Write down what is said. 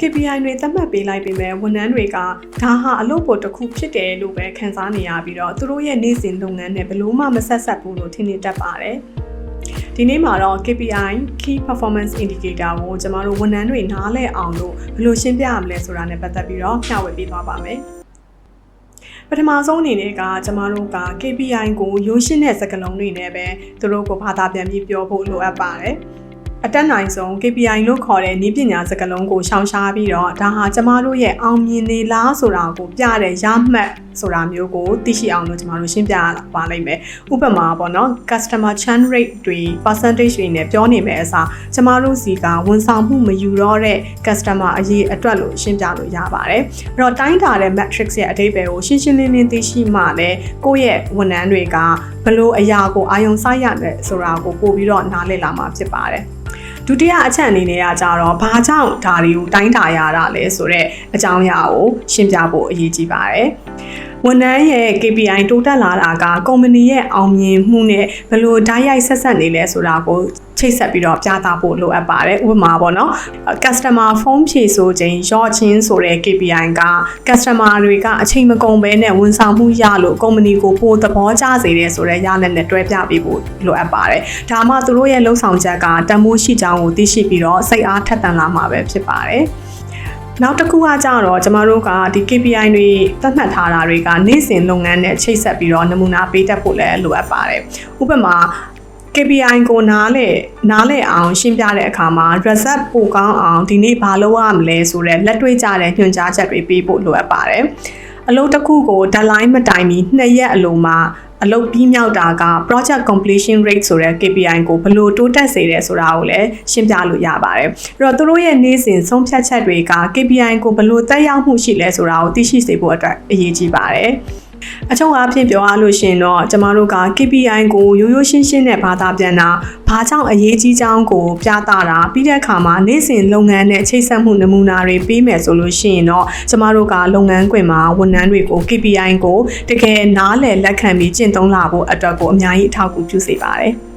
KPI တွေသတ်မှတ်ပေးလိုက်ပေမဲ့ဝန်ထမ်းတွေကဒါဟာအလုပ်ပေါ်တစ်ခုဖြစ်တယ်လို့ပဲခန်းစားနေရပြီးတော့သူတို့ရဲ့နေ့စဉ်လုပ်ငန်းနဲ့ဘယ်လို့မှမဆက်ဆက်ဘူးလို့ထင်နေတတ်ပါတယ်။ဒီနေ့မှာတော့ KPI Key Performance Indicator ကိုကျမတို့ဝန်ထမ်းတွေနားလည်အောင်လို့ဘယ်လိုရှင်းပြရမလဲဆိုတာနဲ့ပတ်သက်ပြီးတော့မျှဝေပေးသွားပါမယ်။ပထမဆုံးအနေနဲ့ကကျမတို့က KPI ကိုရိုးရှင်းတဲ့စကားလုံးတွေနဲ့ပဲသူတို့ကိုဘာသာပြန်ပြီးပြောဖို့လိုအပ်ပါတယ်။ အတက်နိုင်ဆုံး KPI လို့ခေါ်တဲ့နည်းပညာစကားလုံးကိုရှောင်ရှားပြီးတော့ဒါဟာကျမတို့ရဲ့အောင်မြင်နေလားဆိုတာကိုပြတဲ့ရမှတ်ဆိုတာမျိုးကိုသိရှိအောင်လို့ကျမတို့ရှင်းပြပါလိမ့်မယ်။ဥပမာပေါ့နော် customer churn rate တွေ percentage တွေနဲ့ပြောနေမယ်အစားကျမတို့စီကဝန်ဆောင်မှုမယူတော့တဲ့ customer အရေးအတွက်လို့ရှင်းပြလို့ရပါတယ်။အဲ့တော့တိုင်းတာတဲ့ matrix ရဲ့အဓိပ္ပာယ်ကိုရှင်းရှင်းလင်းလင်းသိရှိမှလည်းကိုယ့်ရဲ့ဝန်ထမ်းတွေကဘလို့အရာကိုအာရုံစိုက်ရမယ်ဆိုတာကိုပို့ပြီးတော့နားလည်လာမှာဖြစ်ပါတယ်။ ဒုတိယအချက်အနေနဲ့ကကြတော့ဘာကြောင့်ဒါတွေကိုတိုင်းတာရတာလဲဆိုတော့အကြောင်းအရာကိုရှင်းပြဖို့အရေးကြီးပါတယ် ဝန်ထမ်းရဲ့ KPI တိုးတက်လာတာကကုမ္ပဏီရဲ့အောင်မြင်မှုနဲ့ဘယ်လိုဓာတ်ရိုက်ဆက်ဆက်နေလဲဆိုတာကိုချိတ်ဆက်ပြီးတော့ပြသဖို့လိုအပ်ပါတယ်ဥပမာပေါ့နော် customer phone ဖြည့်ဆိုခြင်းရော့ချင်းဆိုတဲ့ KPI က customer တွေကအချိန်မကုန်ဘဲနဲ့ဝန်ဆောင်မှုရလို့ကုမ္ပဏီကိုပိုသဘောကျစေတယ်ဆိုတဲ့ရလဒ်နဲ့တွဲပြပေးဖို့လိုအပ်ပါတယ်ဒါမှသူတို့ရဲ့လှုပ်ဆောင်ချက်ကတန်ဖိုးရှိကြောင်းကိုသိရှိပြီးတော့စိတ်အားထက်သန်လာမှာပဲဖြစ်ပါတယ် နောက်တစ်ခုကကြတော့ကျမတို့ကဒီ KPI တွေသတ်မှတ်ထားတာတွေကနေ့စဉ်လုပ်ငန်းနဲ့ချိတ်ဆက်ပြီးတော့နမူနာပေးတတ်ဖို့လည်းလိုအပ်ပါတယ်။ဥပမာ KPI ကိုနားလေနားလေအောင်ရှင်းပြတဲ့အခါမှာ result ပိုကောင်းအောင်ဒီနေ့ဘာလုပ်ရမလဲဆိုတဲ့လက်တွေ့ကြတဲ့ညွှန်ကြားချက်တွေပေးဖို့လိုအပ်ပါတယ်။အလုပ်တစ်ခုကို deadline မတိုင်မီ2ရက်အလိုမှာ အလုပ်ပြီးမြောက်တာက project completion rate ဆိုတဲ့ KPI ကိုဘယ်လိုတိုးတက်စေတယ်ဆိုတာကိုလည်းရှင်းပြလို့ရပါတယ်။အဲ့တော့သူတို့ရဲ့နေ့စဉ်ဆုံးဖြတ်ချက်တွေက KPI ကိုဘယ်လိုတက်ရောက်မှုရှိလဲဆိုတာကိုသိရှိစေဖို့အတွက်အရေးကြီးပါတယ်။ အချုံအားဖြင့်ပြောရလို့ရှိရင်တော့ကျမတို့က KPI ကိုရိုးရိုးရှင်းရှင်းနဲ့ဘာသာပြန်တာဘာကြောင့်အရေးကြီးကြောင်းကိုပြသတာပြီးတဲ့အခါမှာနေ့စဉ်လုပ်ငန်းနဲ့ချိတ်ဆက်မှုနမူနာတွေပေးမယ်ဆိုလို့ရှိရင်တော့ကျမတို့ကလုပ်ငန်းခွင်မှာဝန်ထမ်းတွေကို KPI ကိုတကယ်နားလည်လက်ခံပြီးကျင့်သုံးလာဖို့အတွက်ကိုအများကြီးအထောက်အကူပြုစေပါတယ်။